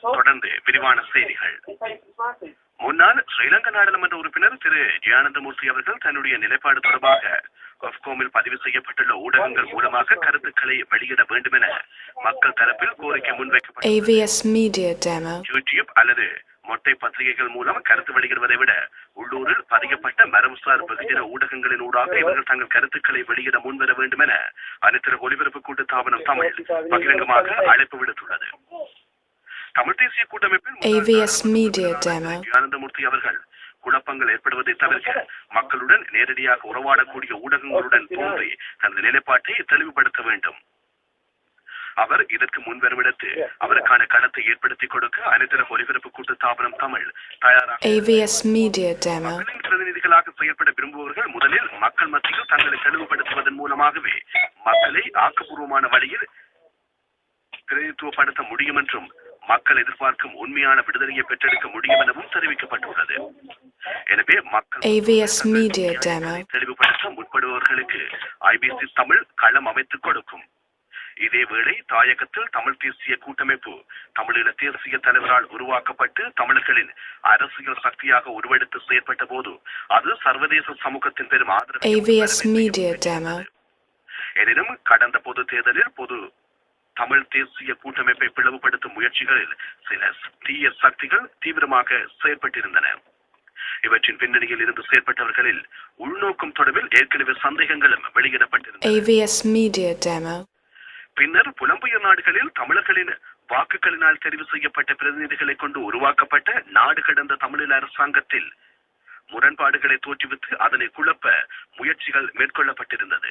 தொடர்ந்து விரிவான செய்திகள். முன்னாள் ஸ்ரீலங்கா நாடாளுமன்ற உறுப்பினர் திரு. ஜெயானந்தமூர்த்தி அவர்கள் தன்னுடைய நிலைப்பாடு தொடர்பாக ஒப்கோமில் பதிவு செய்யப்பட்டுள்ள ஊடகங்கள் மூலமாக கருத்துக்களை வெளியிட வேண்டும் என மக்கள் தரப்பில் கோரிக்கை முன்வைக்கப்பட்டது. யூடியூப் அல்லது மொட்டை பத்திரிகைகள் மூலம் கருத்து வெளியிடுவதை விட உள்ளூரில் பதியப்பட்ட மரபுசார் வெகுஜன ஊடகங்களின் ஊடாக இவர்கள் தங்கள் கருத்துக்களை வெளியிட முன்வர வேண்டும் என அனைத்து ஒலிபரப்பு கூட்டு தாபனம் தமிழ் பகிரங்கமாக அழைப்பு விடுத்துள்ளது. தமிழ் தேசிய கூட்டமைப்பில் AVS Media Demo. ஆனந்தமூர்த்தி அவர்கள் குழப்பங்கள் ஏற்படுவதை தவிர்க்க மக்களுடன் நேரடியாக உறவாடக்கூடிய ஊடகங்களுடன் தோன்றி தனது நிலைப்பாட்டை தெளிவுபடுத்த வேண்டும். அவர் இதற்கு முன்வரும் இடத்து அவருக்கான களத்தை ஏற்படுத்திக் கொடுக்க அனைத்து ஒலிபரப்பு கூட்டு தாபனம் தமிழ் தயாராக AVS Media Demo. மக்களின் பிரதிநிதிகளாக செயல்பட விரும்புபவர்கள் முதலில் மக்கள் மத்தியில் தங்களை தெளிவுபடுத்துவதன் மூலமாகவே மக்களை ஆக்கப்பூர்வமான வழியில் பிரதிநிதித்துவப்படுத்த முடியும் என்றும் மக்கள் எதிர்பார்க்கும் உண்மையான விடுதலையை பெற்றெடுக்க முடியும் எனவும் தெரிவிக்கப்பட்டுள்ளது எனவே மக்கள். தெளிவுபடுத்த முற்படுபவர்களுக்கு ஐபிசி தமிழ் களம் அமைத்துக் கொடுக்கும் இதேவேளை தாயகத்தில் தமிழ் தேசிய கூட்டமைப்பு தமிழீழ தேசிய தலைவரால் உருவாக்கப்பட்டு தமிழர்களின் அரசியல் சக்தியாக உருவெடுத்து செயற்பட்ட போது அது சர்வதேச சமூகத்தின் பெரும் ஆதரவை. எனினும் கடந்த பொது தேர்தலில் பொது தமிழ் தேசிய கூட்டமைப்பை பிளவுபடுத்தும் முயற்சிகளில் சில தீய சக்திகள் தீவிரமாக செயற்பட்டிருந்தன. இவற்றின் பின்னணியில் இருந்து செயற்பட்டவர்களில் உள்நோக்கம் தொடர்பில் ஏற்கனவே சந்தேகங்களும் வெளியிடப்பட்டிருந்தன. பின்னர் புலம்பெயர் நாடுகளில் தமிழர்களின் வாக்குகளினால் தெரிவு செய்யப்பட்ட பிரதிநிதிகளை கொண்டு உருவாக்கப்பட்ட நாடு கடந்த தமிழீழ அரசாங்கத்தில் முரண்பாடுகளை தோற்றுவித்து அதனை குழப்ப முயற்சிகள் மேற்கொள்ளப்பட்டிருந்தது.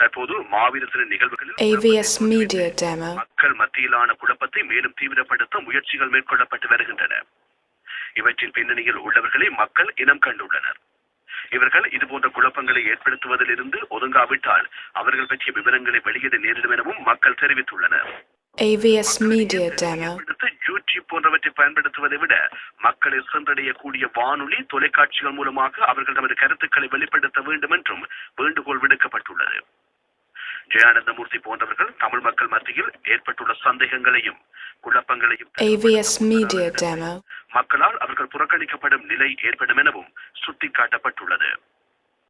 தற்போது மாவீர நிகழ்வுகளில் AVS Media Demo. மக்கள் மத்தியிலான குழப்பத்தை மேலும் தீவிரப்படுத்த முயற்சிகள் மேற்கொள்ளப்பட்டு வருகின்றன. இவற்றின் பின்னணியில் உள்ளவர்களை மக்கள் இனம் கண்டுள்ளனர். இவர்கள் இதுபோன்ற குழப்பங்களை ஏற்படுத்துவதிலிருந்து ஒதுங்காவிட்டால் அவர்கள் பற்றிய விவரங்களை வெளியிட நேரிடும் எனவும் மக்கள் தெரிவித்துள்ளனர். AVS Media Demo. யூடியூப் போன்றவற்றை பயன்படுத்துவதை விட மக்களை சென்றடையக்கூடிய வானொலி தொலைக்காட்சிகள் மூலமாக அவர்கள் தமது கருத்துக்களை வெளிப்படுத்த வேண்டும் என்றும் வேண்டுகோள் விடுக்கப்பட்டுள்ளது. ஜெயானந்தமூர்த்தி போன்றவர்கள் தமிழ் மக்கள் மத்தியில் ஏற்பட்டுள்ள சந்தேகங்களையும் குழப்பங்களையும். மக்களால் அவர்கள் புறக்கணிக்கப்படும் நிலை ஏற்படும் எனவும் சுட்டிக்காட்டப்பட்டுள்ளது